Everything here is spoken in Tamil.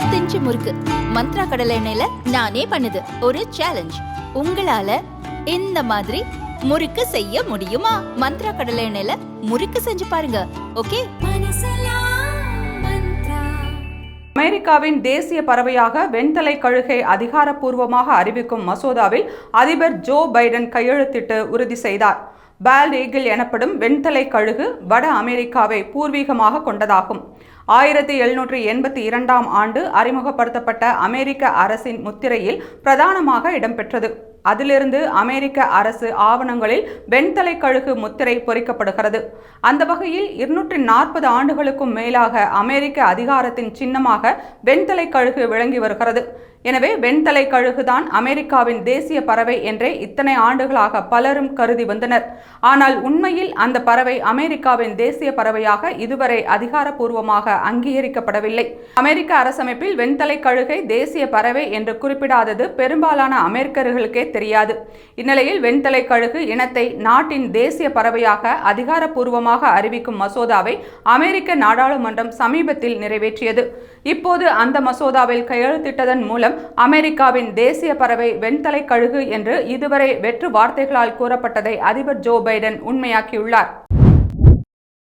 இருபத்தஞ்சு முறுக்கு. மந்த்ரா கடலை எண்ணெயில நானே பண்ணுது. ஒரு சேலஞ்ச் உங்களால இந்த மாதிரி முறுக்கு செய்ய முடியுமா? மந்த்ரா கடலை எண்ணெயில முறுக்கு செஞ்சு பாருங்க. ஓகே? அமெரிக்காவின் தேசிய பறவையாக வெண்தலை கழுகை அதிகாரப்பூர்வமாக அறிவிக்கும் மசோதாவில் அதிபர் ஜோ பைடன் கையெழுத்திட்டு உறுதி செய்தார். பால் ஈகிள் எனப்படும் வெண்தலை கழுகு வட அமெரிக்காவை பூர்வீகமாக கொண்டதாகும். ஆயிரத்தி எழுநூற்றி எண்பத்தி இரண்டாம் ஆண்டு அறிமுகப்படுத்தப்பட்ட அமெரிக்க அரசின் முத்திரையில் பிரதானமாக இடம்பெற்றது. அதிலிருந்து அமெரிக்க அரசு ஆவணங்களில் வெண்தலை கழுகு முத்திரை பொறிக்கப்படுகிறது. அந்த வகையில் இருநூற்றி நாற்பது ஆண்டுகளுக்கும் மேலாக அமெரிக்க அதிகாரத்தின் சின்னமாக வெண்தலை கழுகு விளங்கி வருகிறது. எனவே வெண்தலை கழுகுதான் அமெரிக்காவின் தேசிய பறவை என்றே இத்தனை ஆண்டுகளாக பலரும் கருதி வந்தனர். ஆனால் உண்மையில் அந்த பறவை அமெரிக்காவின் தேசிய பறவையாக இதுவரை அதிகாரப்பூர்வமாக அங்கீகரிக்கப்படவில்லை. அமெரிக்க அரசமைப்பில் வெண்தலை கழுகை தேசிய பறவை என்று குறிப்பிடாதது பெரும்பாலான அமெரிக்கர்களுக்கே தெரியாது. இந்நிலையில் வெண்தலை கழுகு இனத்தை நாட்டின் தேசிய பறவையாக அதிகாரப்பூர்வமாக அறிவிக்கும் மசோதாவை அமெரிக்க நாடாளுமன்றம் சமீபத்தில் நிறைவேற்றியது. இப்போது அந்த மசோதாவில் கையெழுத்திட்டதன் மூலம் அமெரிக்காவின் தேசிய பறவை வெண்தலை கழுகு என்று இதுவரை வெற்று வார்த்தைகளால் கூறப்பட்டதை அதிபர் ஜோ பைடன் உண்மையாக்கியுள்ளார்.